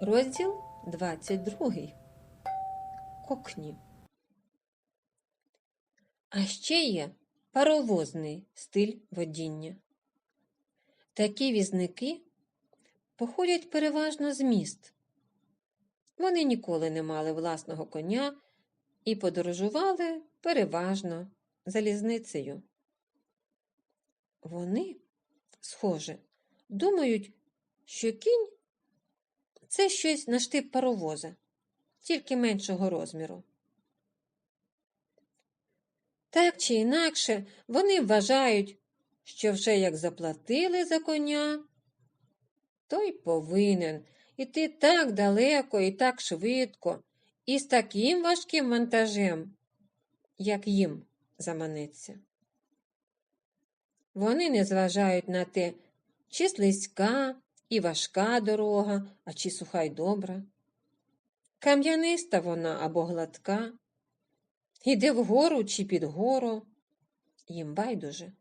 Розділ 22. Кокні. А ще є паровозний стиль водіння. Такі візники походять переважно з міст. Вони ніколи не мали власного коня і подорожували переважно залізницею. Вони, схоже, думають, що кінь це щось на штип паровоза, тільки меншого розміру. Так чи інакше, вони вважають, що вже як заплатили за коня, той повинен іти так далеко і так швидко, і з таким важким вантажем, як їм заманеться. Вони не зважають на те, чи слизька і важка дорога, а чи суха й добра. Кам'яниста вона або гладка, іде вгору чи під гору, їм байдуже.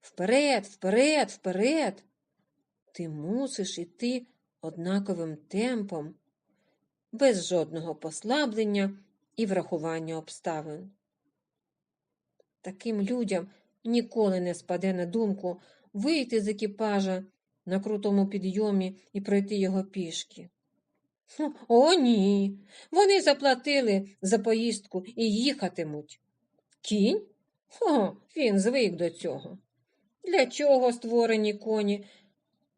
Вперед, вперед, вперед. Ти мусиш іти однаковим темпом, без жодного послаблення і врахування обставин. Таким людям ніколи не спаде на думку вийти з екіпажа на крутому підйомі і пройти його пішки. О, ні. Вони заплатили за поїздку і їхатимуть. Кінь? О, він звик до цього. Для чого створені коні,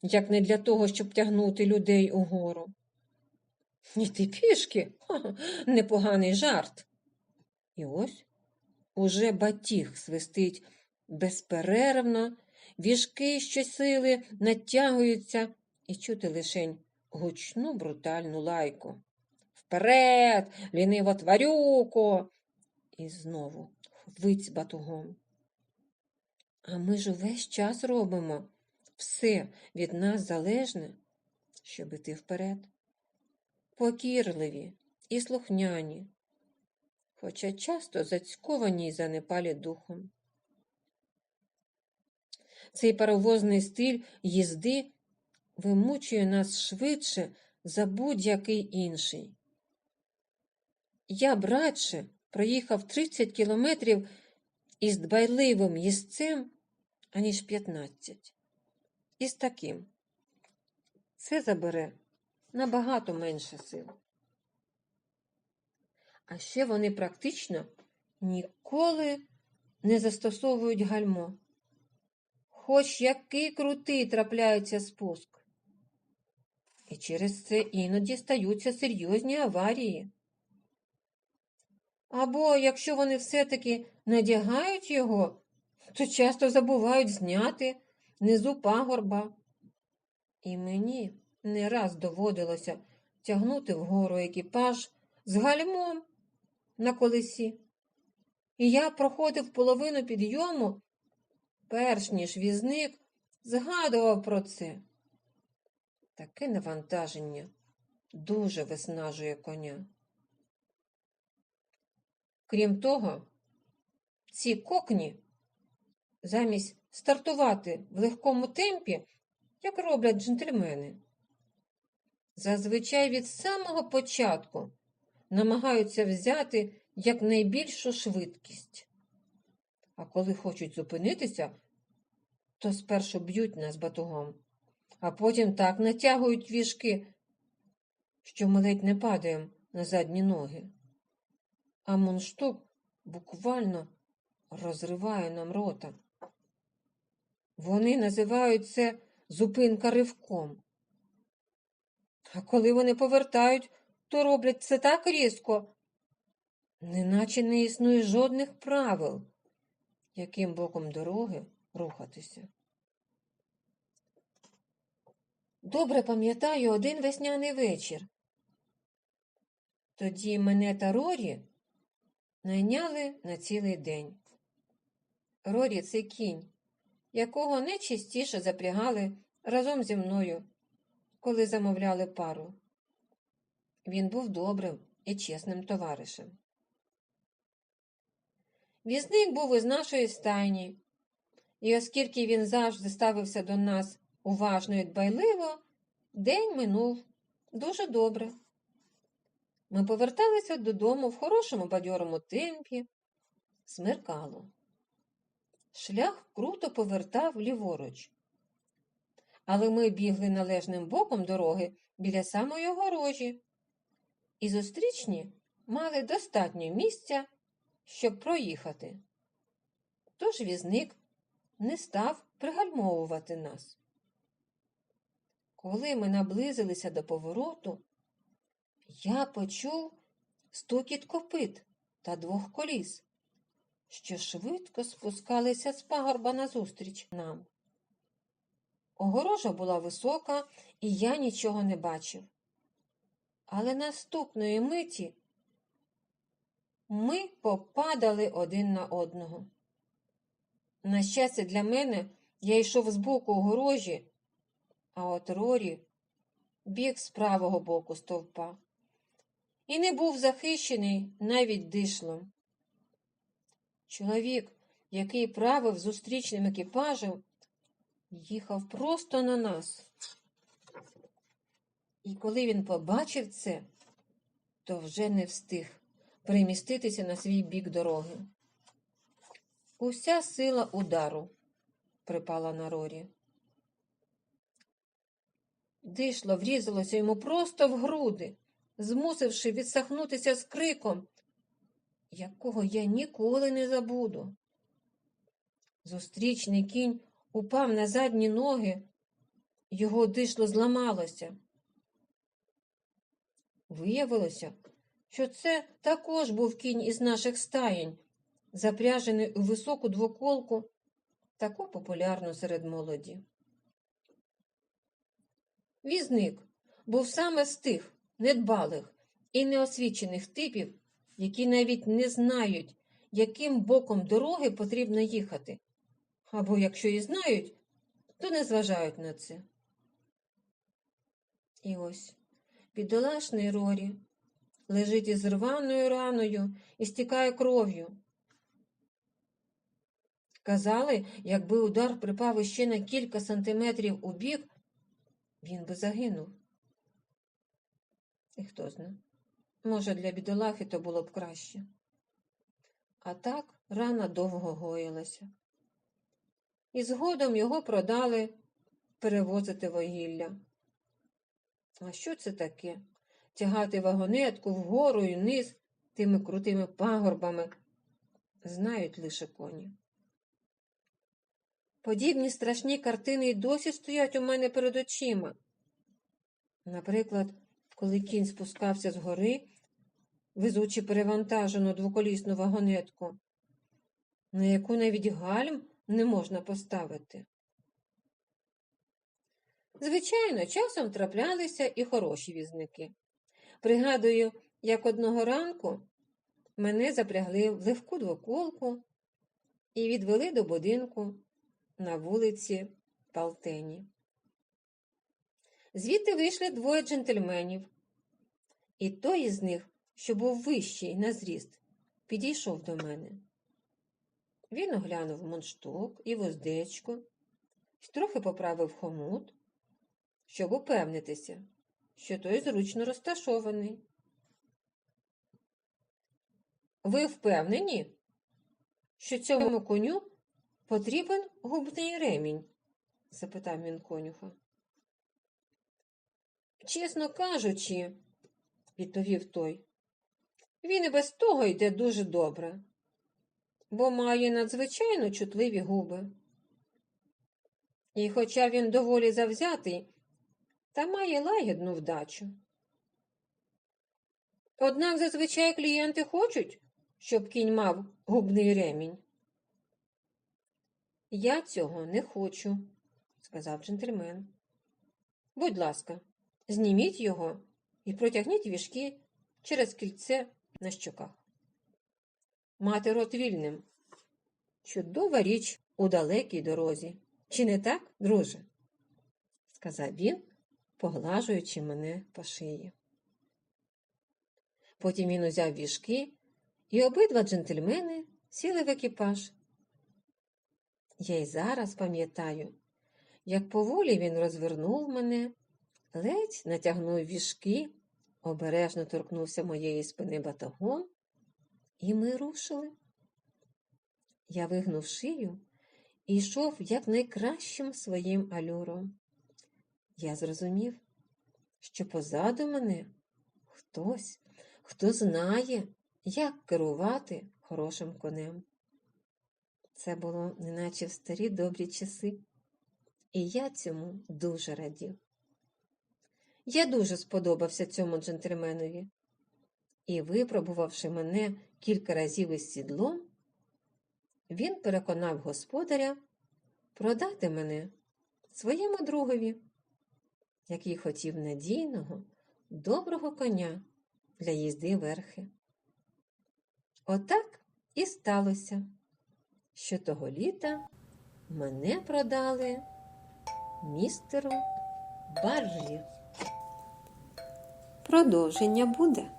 як не для того, щоб тягнути людей угору? Іти пішки? Ха, непоганий жарт. І ось уже батіг свистить безперервно, віжки щосили натягуються і чути лишень гучну брутальну лайку. Вперед, ліниво тварюко. І знову хвиць батугом. А ми ж увесь час робимо все від нас залежне, щоб іти вперед. Покірливі і слухняні, хоча часто зацьковані й занепалі духом. Цей паровозний стиль їзди вимучує нас швидше за будь-який інший. Я б радше проїхав 30 кілометрів із дбайливим їзцем, аніж 15. І з таким. Це забере набагато менше сил. А ще вони практично ніколи не застосовують гальмо. Хоч який крутий трапляється спуск. І через це іноді стаються серйозні аварії. Або якщо вони все-таки надягають його, то часто забувають зняти низу пагорба. І мені не раз доводилося тягнути вгору екіпаж з гальмом на колесі. І я проходив половину підйому, перш ніж візник згадував про це. Таке навантаження дуже виснажує коня. Крім того, ці кокні замість стартувати в легкому темпі, як роблять джентльмени, зазвичай від самого початку намагаються взяти якнайбільшу швидкість. А коли хочуть зупинитися, то спершу б'ють нас батугом, а потім так натягують віжки, що ми ледь не падаємо на задні ноги. А мунштук буквально розриває нам рота. Вони називають це зупинка ривком. А коли вони повертають, то роблять це так різко, неначе не існує жодних правил, яким боком дороги рухатися. Добре пам'ятаю один весняний вечір. Тоді мене та Рорі найняли на цілий день. Рорі це кінь, якого найчастіше запрягали разом зі мною, коли замовляли пару. Він був добрим і чесним товаришем. Візник був із нашої стайні, і оскільки він завжди ставився до нас уважно і дбайливо, день минув Дуже добре. Ми поверталися додому в хорошому бадьорому темпі. Смеркало. Шлях круто повертав ліворуч. Але ми бігли належним боком дороги біля самої огорожі, і зустрічні мали достатньо місця, щоб проїхати. Тож візник не став пригальмовувати нас. Коли ми наблизилися до повороту, я почув стукіт копит та двох коліс, що швидко спускалися з пагорба назустріч нам. Огорожа була висока, і я нічого не бачив. Але наступної миті ми попадали один на одного. На щастя, для мене я йшов з боку огорожі, а от Рорі біг з правого боку стовпа і не був захищений навіть дишлом. Чоловік, який правив зустрічним екіпажем, їхав просто на нас. І коли він побачив це, то вже не встиг переміститися на свій бік дороги. Уся сила удару припала на Рорі. Дишло врізалося йому просто в груди, змусивши відсахнутися з криком, якого я ніколи не забуду. Зустрічний кінь упав на задні ноги, його дишло зламалося. Виявилося, що це також був кінь із наших стаєнь, запряжений у високу двоколку, таку популярну серед молоді. Візник був саме з тих недбалих і неосвічених типів, які навіть не знають, яким боком дороги потрібно їхати, або якщо і знають, то не зважають на це. І ось бідолашний Рорі лежить із рваною раною і стікає кров'ю. Казали, якби удар припав іще на кілька сантиметрів у бік, він би загинув. І хто зна, може, для бідолахи то було б краще. А так рана довго гоїлася. І згодом його продали перевозити вугілля. А що це таке? Тягати вагонетку вгору і вниз тими крутими пагорбами знають лише коні. Подібні страшні картини й досі стоять у мене перед очима. Наприклад, коли кінь спускався з гори, везучи перевантажену двоколісну вагонетку, на яку навіть гальм не можна поставити. Звичайно, часом траплялися і хороші візники. Пригадую, як одного ранку мене запрягли в легку двоколку і відвели до будинку на вулиці Палтені. Звідти вийшли двоє джентльменів, і той із них, що був вищий на зріст, підійшов до мене. Він оглянув мундштук і вуздечку, трохи поправив хомут, щоб упевнитися, що той зручно розташований. Ви впевнені, що цьому коню потрібен губний ремінь? запитав він конюха. Чесно кажучи, відповів той, він і без того йде дуже добре, бо має надзвичайно чутливі губи. І хоча він доволі завзятий, та має лагідну вдачу. Однак зазвичай клієнти хочуть, щоб кінь мав губний ремінь. Я цього не хочу, сказав джентльмен. Будь ласка, зніміть його і протягніть вішки через кільце на щоках. Мати рот вільним. Чудова річ у далекій дорозі. Чи не так, друже? сказав він, поглажуючи мене по шиї. Потім він узяв вішки, і обидва джентльмени сіли в екіпаж. Я й зараз пам'ятаю, як поволі він розвернув мене, ледь натягнув віжки, обережно торкнувся моєї спини батогом, і ми рушили. Я вигнув шию і йшов якнайкращим своїм альором. Я зрозумів, що позаду мене хтось, хто знає, як керувати хорошим конем. Це було неначе в старі добрі часи, і я цьому дуже радів. Я дуже сподобався цьому джентльменові, і, випробувавши мене кілька разів із сідлом, він переконав господаря продати мене своєму другові, який хотів надійного, доброго коня для їзди верхи. Отак і сталося, що того літа мене продали містеру Баррі. Продовження буде.